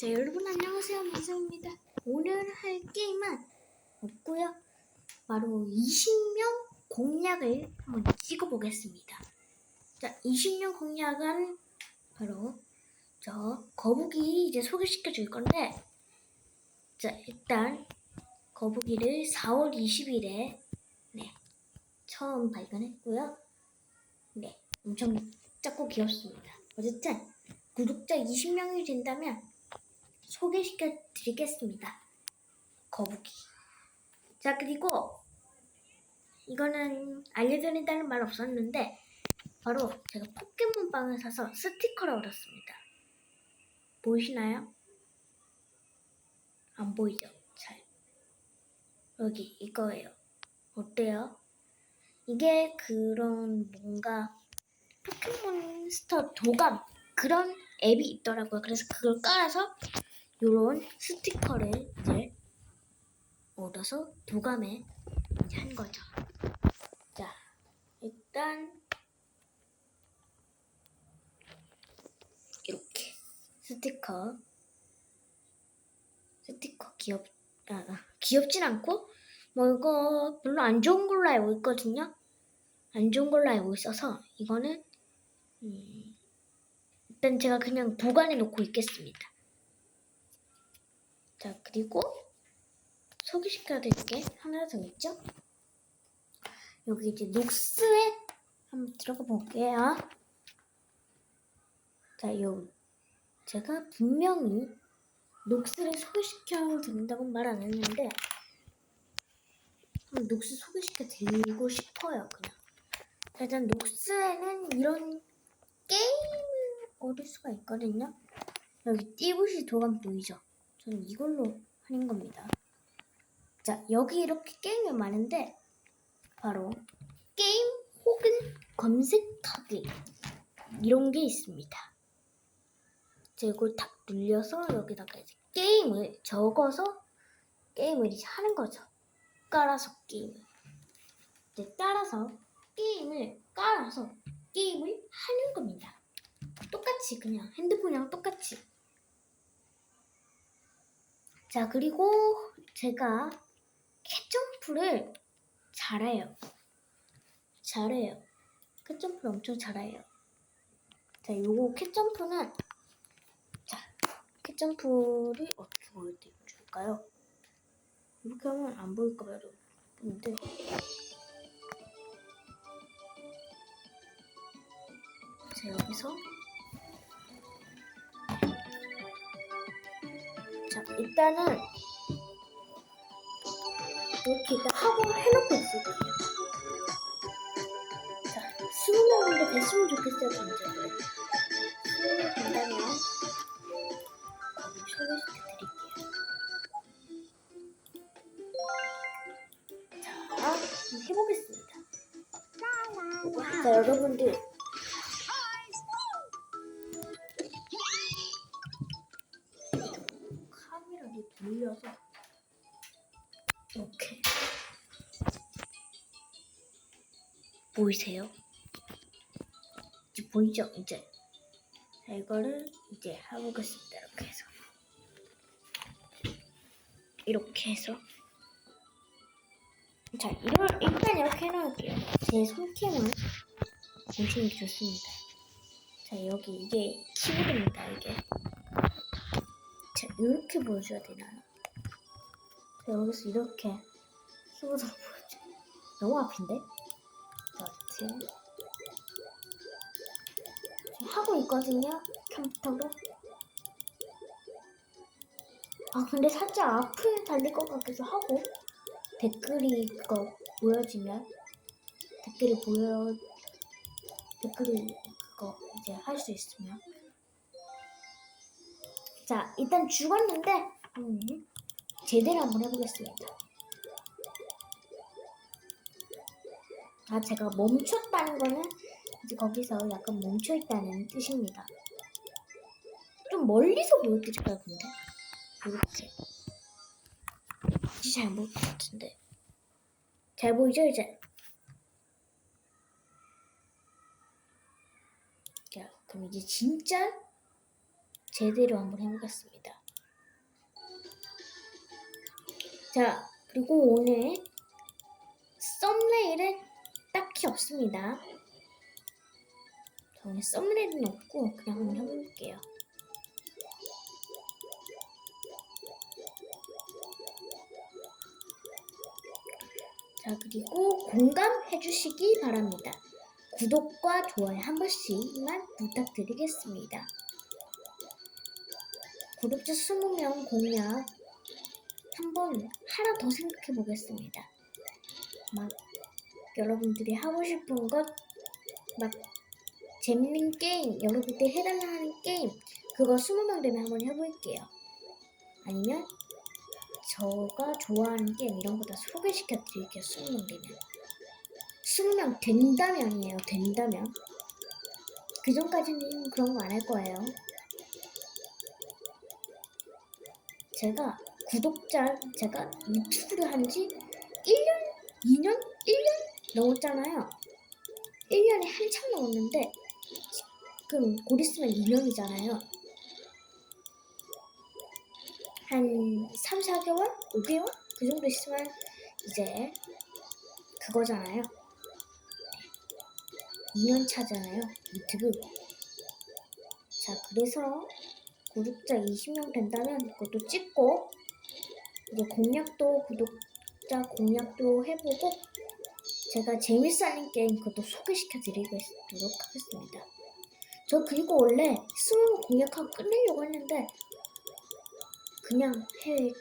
자, 여러분 안녕하세요. 민서입니다. 오늘 할 게임은 없고요. 바로 20명 공략을 한번 찍어보겠습니다. 자, 20명 공략은 바로 저 거북이 이제 소개시켜 줄 건데 자, 일단 거북이를 4월 20일에 네, 처음 발견했고요. 네, 엄청 작고 귀엽습니다. 어쨌든 구독자 20명이 된다면 소개시켜 드리겠습니다. 거북이. 자, 그리고 이거는 알려드린다는 말 없었는데 바로 제가 포켓몬빵을 사서 스티커를 얻었습니다. 보이시나요? 안 보이죠? 잘. 여기 이거예요. 어때요? 이게 그런 뭔가 포켓몬스터 도감 그런 앱이 있더라고요. 그래서 그걸 깔아서 요런 스티커를 이제 얻어서 도감에 한 거죠. 자, 일단 이렇게 스티커 스티커 귀엽 아, 아, 귀엽진 않고 뭐 이거 별로 안 좋은 걸로 알고 있거든요. 안 좋은 걸로 알고 있어서 이거는 음, 일단 제가 그냥 보관해 놓고 있겠습니다. 자, 그리고 소개시켜야 될 게 하나 더 있죠? 여기 이제 녹스에 한번 들어가 볼게요. 자, 요 제가 분명히 녹스를 소개시켜 드린다고 말 안 했는데 한번 녹스 소개시켜 드리고 싶어요, 그냥. 자, 일단 녹스에는 이런 게임을 얻을 수가 있거든요. 여기 띠부시 도감 보이죠? 저는 이걸로 하는 겁니다. 자, 여기 이렇게 게임이 많은데 바로 게임 혹은 검색하기 이런 게 있습니다. 자, 이걸 딱 눌려서 여기다가 이제 게임을 적어서 게임을 이제 하는 거죠. 깔아서 게임을. 이제 따라서 게임을 깔아서 게임을 하는 겁니다. 똑같이 그냥 핸드폰이랑 똑같이. 자 그리고 제가 캣점프를 잘해요. 잘해요. 캣점프를 엄청 잘해요. 자 요거 캣점프는 자 캣점프를 어떻게 보여드릴까요? 이렇게 하면 안 보일까 봐요. 근데 자 여기서 자 일단은 이렇게 일단 하고 해놓고 있거든요. 자 스무 명인데 됐으면 좋겠어요 진짜. 스무 명 된다면 카메라를 돌려서 이렇게 보이세요? 이제 보이죠? 이제 자 이거를 이제 해보겠습니다. 이렇게 해서 이렇게 해서 자 이런 일단 이렇게 해놓을게요. 제 손캠을 보시는 게 좋습니다. 자 여기 이게 키보드입니다. 이게 자, 이렇게 보여줘야 되나요? 자, 여기서 이렇게 키보드로 보여줘. 너무 앞인데? 지금 하고 있거든요, 컴퓨터로. 아, 근데 살짝 앞을 달릴 것 같기도 하고, 댓글이 그거 보여지면, 댓글이 보여, 댓글이 그거 이제 할 수 있으면. 자, 일단 죽었는데 음, 제대로 한번 해보겠습니다. 아, 제가 멈췄다는 거는 이제 거기서 약간 멈춰있다는 뜻입니다. 좀 멀리서 보여드릴까요, 근데? 이렇게. 이제 잘 보일 것 같은데. 잘 보이죠, 이제? 자, 그럼 이제 진짜 제대로 한번 해보겠습니다. 자, 그리고 오늘 썸네일은 딱히 없습니다. 저는 썸네일은 없고 그냥 한번 해볼게요. 자, 그리고 공감해주시기 바랍니다. 구독과 좋아요 한 번씩만 부탁드리겠습니다. 구독자 20명 공략 한번 하나 더 생각해 보겠습니다. 막 여러분들이 하고 싶은 것, 막 재밌는 게임, 여러분들이 해달라 하는 게임, 그거 20명 되면 한번 해볼게요. 아니면 저가 좋아하는 게임 이런 거 다 소개시켜 드릴게요. 20명 되면. 20명 된다면이에요. 된다면. 그 전까지는 그런 거 안 할 거예요. 제가 구독자, 제가 유튜브를 한지 1년, 2년, 1년 넘었잖아요. 1년이 한참 넘었는데, 지금 곧 있으면 2년이잖아요. 한 3, 4개월? 5개월? 그 정도 있으면 이제 그거잖아요. 2년 차잖아요. 유튜브. 자, 그래서 구독자 20명 된다면 그것도 찍고 이제 공략도 구독자 공략도 해보고 제가 재밌어 하는 게임 그것도 소개시켜 드리도록 하겠습니다. 저 그리고 원래 스무 공략하고 끝내려고 했는데 그냥 해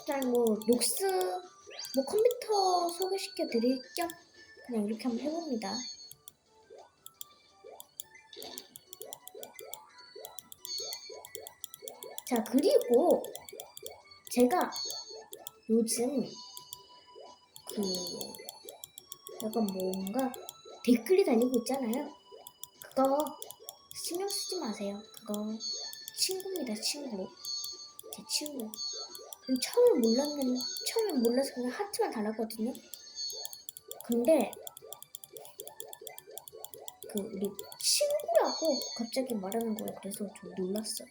일단 뭐 녹스 뭐 컴퓨터 소개시켜 드릴 겸 그냥 이렇게 한번 해봅니다. 자 그리고 제가 요즘 그 약간 뭔가 댓글이 달리고 있잖아요. 그거 신경 쓰지 마세요. 그거 친구입니다, 친구. 제 친구. 그럼 처음에 몰랐는 처음에 몰라서 그냥 하트만 달았거든요. 근데 그 우리 친구라고 갑자기 말하는 거예요. 그래서 좀 놀랐어요.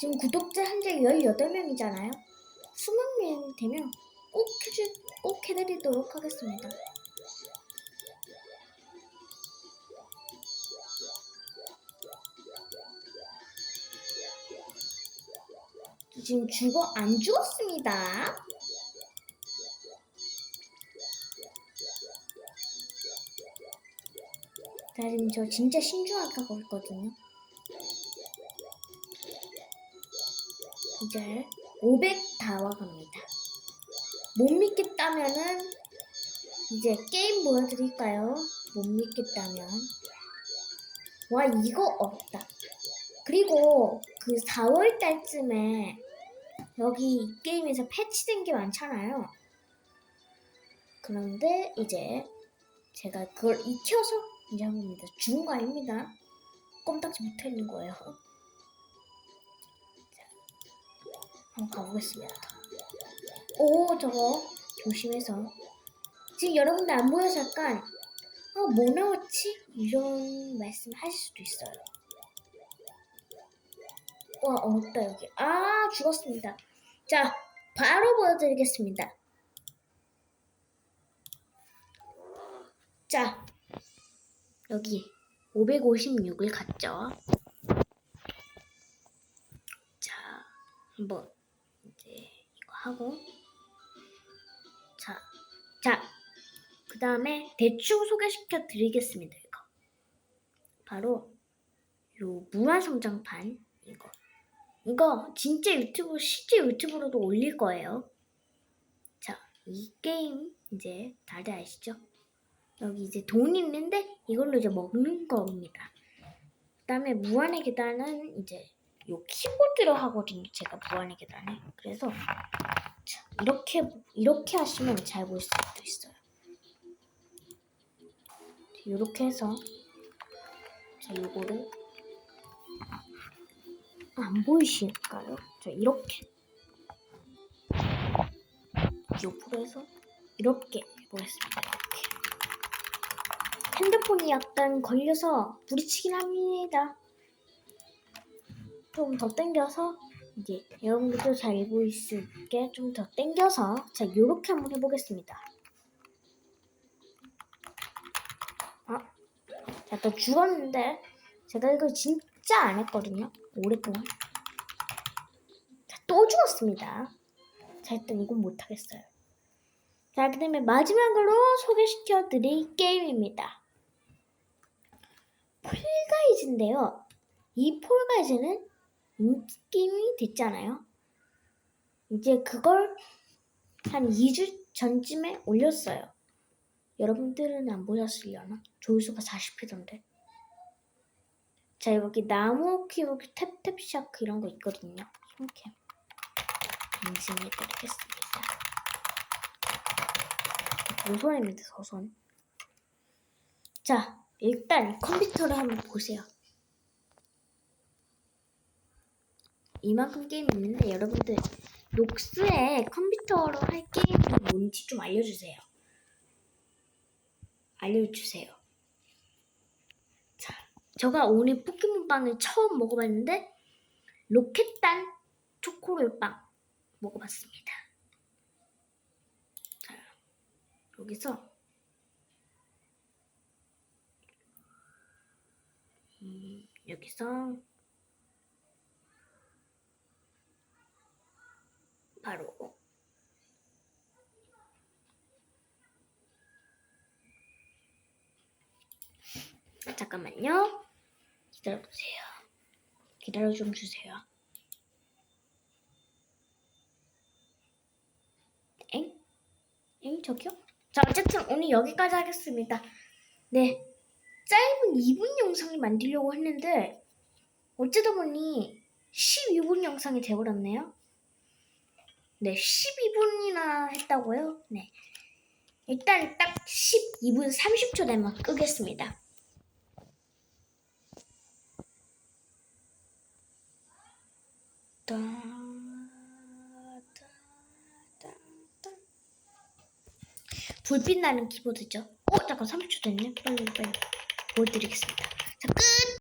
지금 구독자 현재 18명이잖아요. 20명 되면 꼭 해주, 꼭 해드리도록 하겠습니다. 저 지금 죽어 안 죽었습니다. 자 지금 저 진짜 신중하게 하고 있거든요. 이제 500 다 와갑니다. 못 믿겠다면은 이제 게임 보여드릴까요? 못 믿겠다면 와 이거 없다. 그리고 그 4월 달쯤에 여기 이 게임에서 패치된 게 많잖아요. 그런데 이제 제가 그걸 익혀서 이제 거 아닙니다. 껌딱지 붙어 있는 거예요. 한번 가보겠습니다. 오, 저거 조심해서. 지금 여러분들 안 보여서 약간 어, 뭐 나왔지? 이런 말씀 하실 수도 있어요. 와, 없다 여기. 아, 죽었습니다. 자, 바로 보여드리겠습니다. 자, 여기 556을 갔죠. 자, 한번 하고 자, 자, 그 다음에 대충 소개시켜 드리겠습니다. 이거 바로 요 무한성장판 이거 이거 진짜 유튜브 실제 유튜브로도 올릴 거예요. 자, 이 게임 이제 다들 아시죠? 여기 이제 돈이 있는데 이걸로 이제 먹는 겁니다. 그다음에 무한의 계단은 이제 요 키보드로 하거든요. 제가 무한의 계단을. 그래서 자, 이렇게 이렇게 하시면 잘 보일 수도 있어요. 이렇게 해서 자 요거를 안 보이실까요? 자 이렇게 옆으로 해서 이렇게 해보겠습니다. 이렇게 핸드폰이 약간 걸려서 부딪히긴 합니다. 좀 더 당겨서 이제 여러분들도 잘 보일 수 있게 좀 더 당겨서 자 요렇게 한번 해보겠습니다. 아, 자, 또 죽었는데 제가 이거 진짜 안 했거든요. 오랫동안. 자, 또 죽었습니다. 자, 일단 이건 못하겠어요. 자, 그 다음에 마지막으로 소개시켜 드릴 게임입니다. 폴가이즈인데요. 이 폴가이즈는 인기임이 됐잖아요. 이제 그걸 한 2주 전쯤에 올렸어요. 여러분들은 안 보셨으려나? 조회수가 40회던데. 자, 여기 나무 키우기 탭탭 샤크 이런 거 있거든요. 손캠. 인증해 드리겠습니다. 도선입니다, 도선. 자, 일단 컴퓨터를 한번 보세요. 이만큼 게임이 있는데 여러분들 녹스에 컴퓨터로 할 게임이 뭔지 좀 알려주세요. 알려주세요. 자, 제가 오늘 포켓몬빵을 처음 먹어봤는데 로켓단 초코롤빵 먹어봤습니다. 자, 여기서 음, 여기서 바로 잠깐만요. 기다려보세요. 기다려 좀 주세요. 엥? 엥? 저기요? 자, 어쨌든 오늘 여기까지 하겠습니다. 네. 짧은 2분 영상을 만들려고 했는데, 어쩌다 보니 12분 영상이 되어버렸네요. 네, 12분이나 했다고요? 네. 일단 딱 12분 30초 되면 끄겠습니다. 불빛 나는 키보드죠. 어, 잠깐 30초 됐네. 빨리 빨리 보여드리겠습니다. 자, 끝!